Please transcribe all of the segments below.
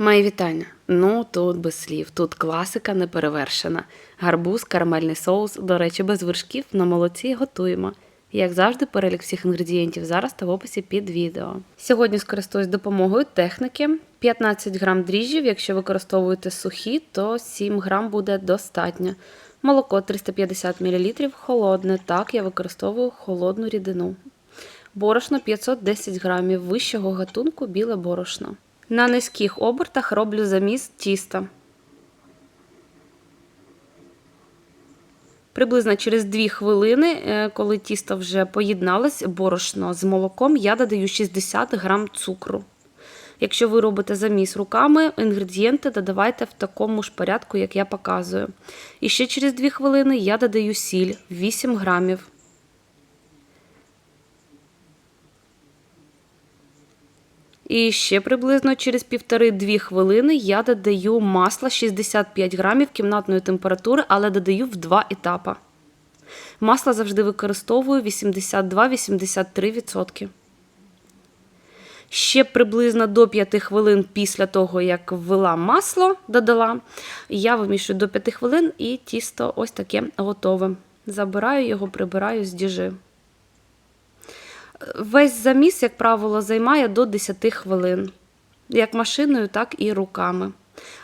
Мої вітання. Ну тут без слів. Тут класика неперевершена. Гарбуз, карамельний соус, до речі, без вершків на молоці готуємо. Як завжди, перелік всіх інгредієнтів зараз та в описі під відео. Сьогодні скористуюсь допомогою техніки. 15 грам дріжджів, якщо використовуєте сухі, то 7 грам буде достатньо. Молоко 350 мл, холодне. Так, я використовую холодну рідину. Борошно 510 грамів вищого гатунку біле борошно. На низьких обертах роблю заміс тіста. Приблизно через 2 хвилини, е, коли тісто вже поєдналось борошно з молоком, я додаю 60 грам цукру. Якщо ви робите заміс руками, інгредієнти додавайте в такому ж порядку, як я показую. І ще через 2 хвилини я додаю сіль 8 грамів. І ще приблизно через півтори-дві хвилини я додаю масло 65 грамів кімнатної температури, але додаю в два етапи. Масло завжди використовую 82-83%. Ще приблизно до 5 хвилин після того, як ввела масло, додала, я вимішую до 5 хвилин і тісто ось таке готове. Забираю його, прибираю з діжи. Весь заміс, як правило, займає до 10 хвилин. Як машиною, так і руками.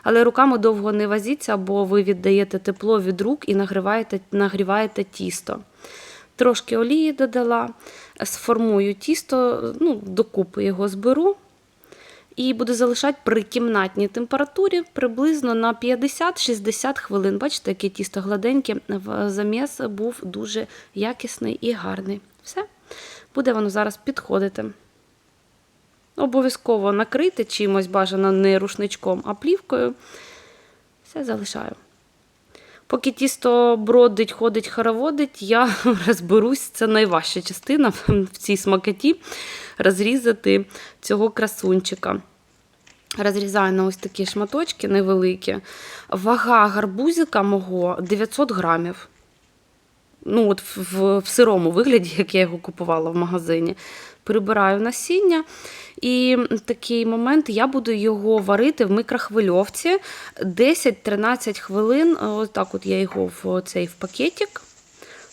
Але руками довго не вазіться, бо ви віддаєте тепло від рук і нагріваєте, нагріваєте тісто. Трошки олії додала, сформую тісто, ну, докупи його зберу. І буду залишати при кімнатній температурі приблизно на 50-60 хвилин. Бачите, яке тісто гладеньке, заміс був дуже якісний і гарний. Все буде воно зараз підходити. Обов'язково накрити чимось бажано не рушничком, а плівкою. Все залишаю. Поки тісто бродить, ходить, хороводить, я розберусь, це найважча частина в цій смакоті розрізати цього красунчика. Розрізаю на ось такі шматочки невеликі. Вага гарбузика мого 900 грамів ну от в, в сирому вигляді, як я його купувала в магазині. Прибираю насіння. І такий момент я буду його варити в микрохвильовці 10-13 хвилин. Ось так от я його в цей в пакетик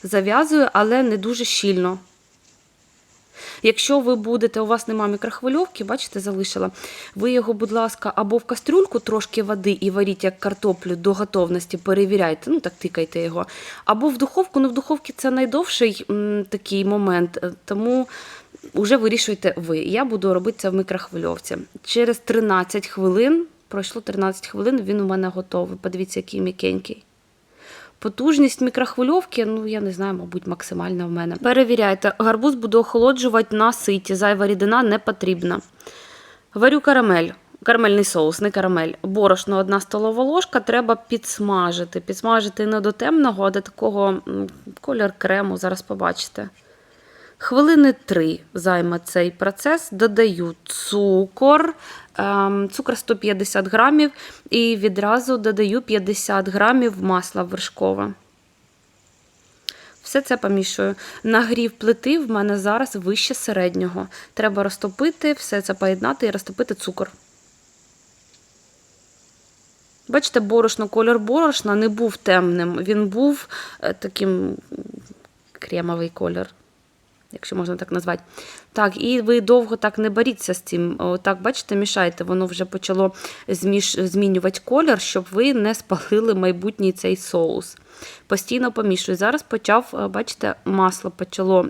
зав'язую, але не дуже щільно. Якщо ви будете, у вас немає мікрохвильовки, бачите, залишила, ви його, будь ласка, або в кастрюльку трошки води і варіть як картоплю до готовності, перевіряйте, ну так тикайте його. Або в духовку, ну в духовці це найдовший м, такий момент, е, тому вже вирішуйте ви. Я буду робити це в мікрохвильовці. Через 13 хвилин, пройшло 13 хвилин, він у мене готовий. Подивіться, який м'якенький. Потужність мікрохвильовки, ну я не знаю, мабуть, максимальна в мене. Перевіряйте, гарбуз буду охолоджувати на ситі, зайва рідина не потрібна. Варю карамель, карамельний соус, не карамель. Борошно, одна столова ложка, треба підсмажити. Підсмажити не до темного, а до такого колір крему, зараз побачите. Хвилини три займе цей процес. Додаю цукор, ем, цукор 150 грамів, і відразу додаю 50 грамів масла вершкове. Все це помішую. Нагрів плити в мене зараз вище середнього. Треба розтопити, все це поєднати і розтопити цукор. Бачите, борошно, кольор борошна не був темним, він був е, таким кремовий кольор якщо можна так назвати. Так, і ви довго так не боріться з цим. Так, бачите, мішайте, воно вже почало зміш... змінювати колір, щоб ви не спалили майбутній цей соус. Постійно помішую. Зараз почав, е, бачите, масло почало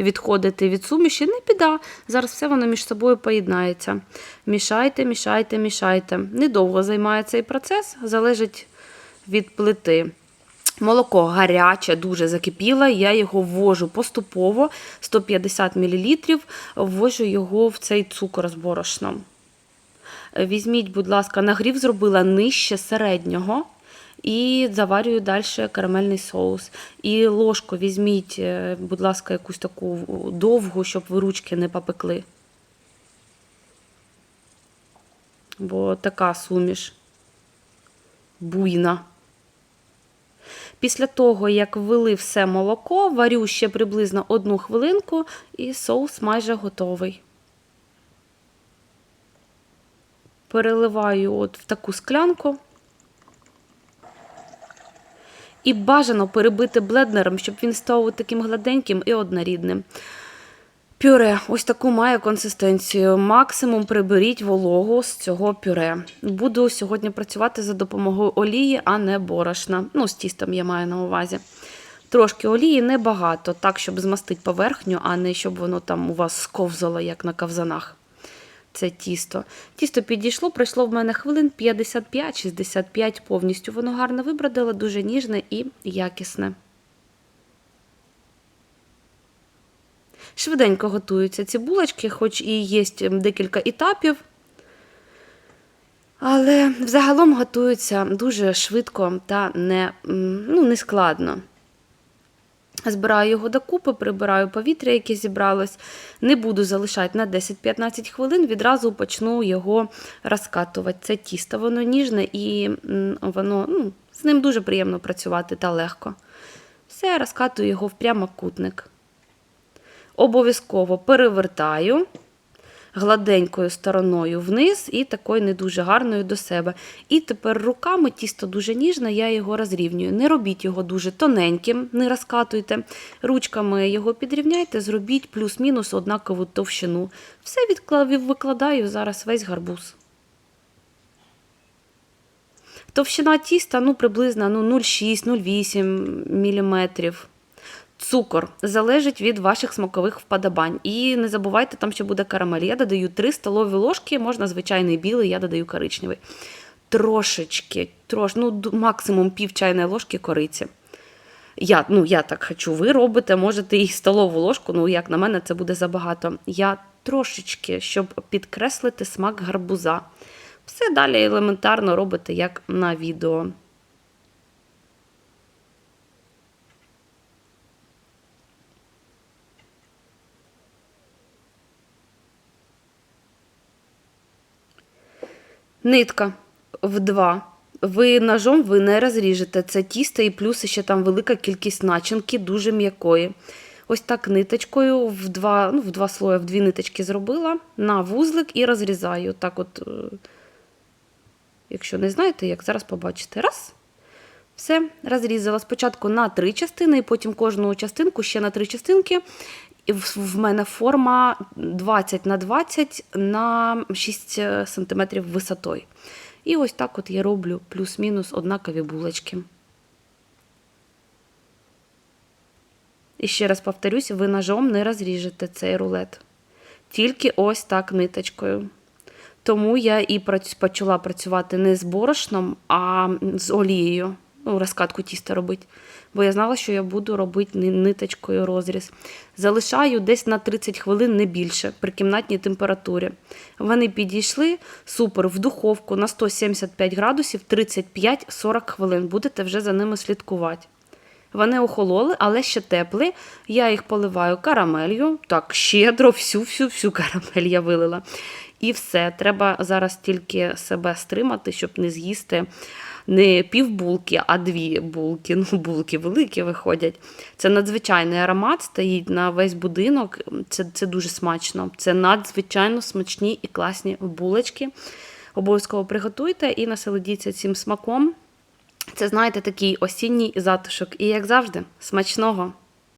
відходити від суміші. Не біда. Зараз все воно між собою поєднається. Мішайте, мішайте, мішайте. Недовго займає цей процес, залежить від плити. Молоко гаряче, дуже закипіло, я його ввожу поступово 150 мл, ввожу його в цей цукор з борошном. Візьміть, будь ласка, нагрів зробила нижче середнього. І заварюю далі карамельний соус. І ложку візьміть, е, будь ласка, якусь таку довгу, щоб ви ручки не попекли. Бо така суміш буйна. Після того, як ввели все молоко, варю ще приблизно одну хвилинку, і соус майже готовий. переливаю от в таку склянку. І бажано перебити блендером, щоб він став таким гладеньким і однорідним. Пюре, ось таку має консистенцію. Максимум приберіть вологу з цього пюре. Буду сьогодні працювати за допомогою олії, а не борошна. Ну, з тістом я маю на увазі. Трошки олії небагато, так, щоб змастити поверхню, а не щоб воно там у вас сковзало, як на кавзанах. Це тісто. Тісто підійшло, пройшло в мене хвилин 55-65 повністю. Воно гарно вибродило, дуже ніжне і якісне. Швиденько готуються ці булочки, хоч і є декілька етапів. Але взагалом готуються дуже швидко та не, ну, не складно. Збираю його докупи, прибираю повітря, яке зібралось. Не буду залишати на 10-15 хвилин, відразу почну його розкатувати. Це тісто, воно ніжне і воно, ну, з ним дуже приємно працювати та легко. Все, розкатую його в прямокутник. Обов'язково перевертаю гладенькою стороною вниз і такою не дуже гарною до себе. І тепер руками тісто дуже ніжне, я його розрівнюю. Не робіть його дуже тоненьким, не розкатуйте. Ручками його підрівняйте, зробіть плюс-мінус однакову товщину. Все викладаю зараз весь гарбуз. Товщина тіста ну, приблизно ну, 0,6-0,8 мм. Цукор залежить від ваших смакових вподобань. І не забувайте, там ще буде карамель. Я додаю 3 столові ложки, можна звичайний білий, я додаю коричневий. Трошечки, трош, ну, максимум пів чайної ложки кориці. Я ну, я так хочу, ви робите, можете і столову ложку, ну, як на мене, це буде забагато. Я трошечки, щоб підкреслити смак гарбуза. Все далі елементарно робите, як на відео. Нитка в два. Ви ножом ви не розріжете це тісто, і плюс ще там велика кількість начинки, дуже м'якої. Ось так ниточкою в два ну, в два слої, в дві ниточки зробила на вузлик і розрізаю. Так от, е, Якщо не знаєте, як зараз побачите. Раз. Все, розрізала спочатку на три частини, і потім кожну частинку ще на три частинки. І в мене форма 20 на 20 на 6 см висотою. І ось так от я роблю плюс-мінус однакові булочки. І ще раз повторюсь, ви ножом не розріжете цей рулет. Тільки ось так ниточкою. Тому я і почала працювати не з борошном, а з олією. Ну, розкатку тіста робити бо я знала, що я буду робити ниточкою розріз. Залишаю десь на 30 хвилин, не більше, при кімнатній температурі. Вони підійшли супер в духовку на 175 градусів 35-40 хвилин. Будете вже за ними слідкувати. Вони охололи, але ще теплі. Я їх поливаю карамелью. Так, щедро, всю-всю-всю карамель я вилила. І все. Треба зараз тільки себе стримати, щоб не з'їсти не півбулки, а дві булки. Ну, булки великі виходять. Це надзвичайний аромат, стоїть на весь будинок. Це, Це дуже смачно. Це надзвичайно смачні і класні булочки. Обов'язково приготуйте і насолодіться цим смаком. Це, знаєте, такий осінній затишок. І, як завжди, смачного!